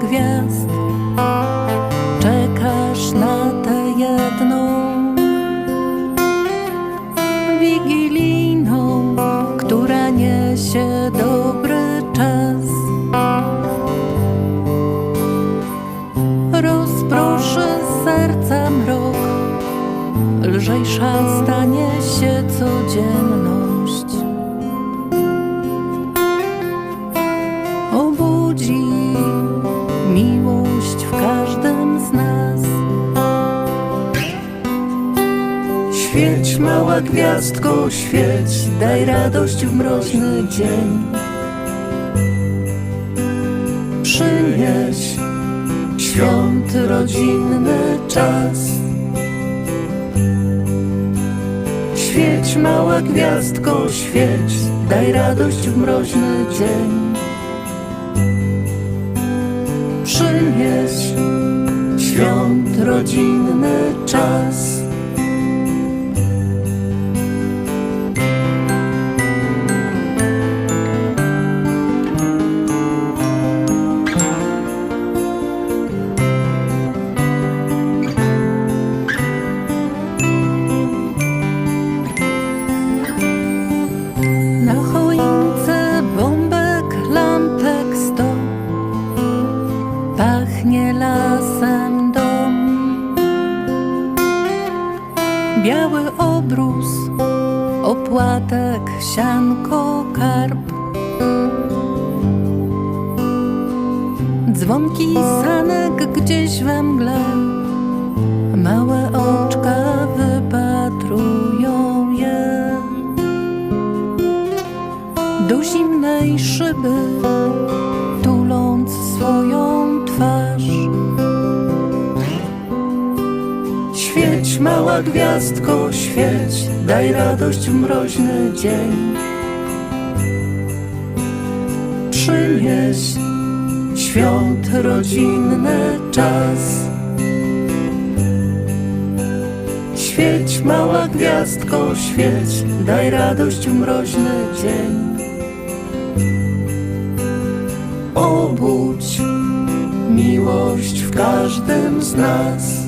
gwiazd. Czekasz na tę jedną wigilijną Która niesie dobry czas. Rozproszy serca mrok Lżejsza stanie się codzienność. Świeć, mała gwiazdko, świeć, daj radość w mroźny dzień. Przynieś świąt rodzinny czas. Świeć, mała gwiazdko, świeć, daj radość w mroźny dzień. Przynieś świąt rodzinny czas. Biały obrus, opłatek, sianko, karp. Dzwonki sanek gdzieś we mgle Małe oczka wypatrują je. Do zimnej szyby, mała gwiazdko, świeć, daj radość w mroźny dzień. Przynieś świąt rodzinny czas. Świeć, mała gwiazdko, świeć, daj radość w mroźny dzień. Obudź miłość w każdym z nas.